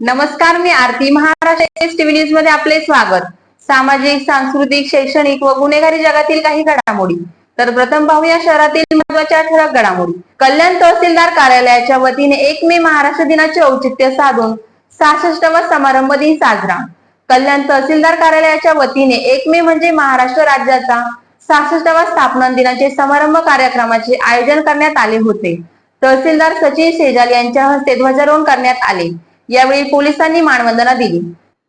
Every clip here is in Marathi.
नमस्कार मी आरती महाराष्ट्र टीव्ही न्यूजमध्ये आपले स्वागत. सामाजिक सांस्कृतिक शैक्षणिक व गुन्हेगारी जगातील काही घडामोडी. तर प्रथम पाहूया शहरातील महत्त्वाच्या ठळक घडामोडी. कल्याण तहसीलदार कार्यालयाच्या वतीने एक मे महाराष्ट्र दिनाचे औचित्य साधून सहासष्टवा समारंभ दिन साजरा. कल्याण तहसीलदार कार्यालयाच्या वतीने एक मे म्हणजे महाराष्ट्र राज्याचा सहासष्टवा स्थापना दिनाचे समारंभ कार्यक्रमाचे आयोजन करण्यात आले होते. तहसीलदार सचिन शेजाल यांच्या हस्ते ध्वजारोहण करण्यात आले. यावेळी पोलिसांनी मानवंदना दिली.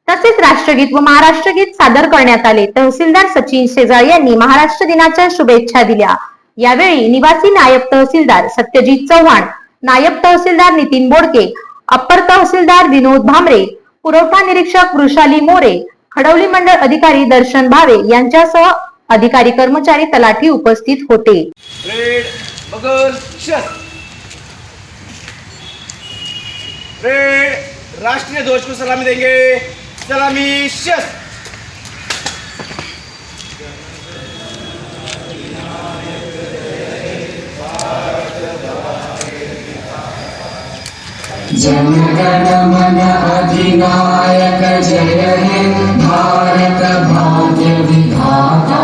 तसेच राष्ट्रगीत व महाराष्ट्र गीत सादर करण्यात आले. तहसीलदार सचिन शेजाळ यांनी महाराष्ट्र दिनाच्या शुभेच्छा दिल्या. यावेळी निवासी नायब तहसीलदार सत्यजित चव्हाण नायब तहसीलदार नितीन बोडके अप्पर तहसीलदार विनोद भामरे पुरवठा निरीक्षक वृषाली मोरे खडवली मंडळ अधिकारी दर्शन भावे यांच्यासह अधिकारी कर्मचारी तलाठी उपस्थित होते. रेड बगल रेड राष्ट्रीय ध्वज को सलामी देंगे। सलामी शस जनगणमन अधिनायक जय हे भारत भाग्य विधाता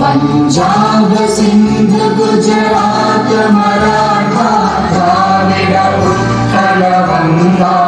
पंजाब सिंध गुजरात मराठा द्राविड उत्कल गंगा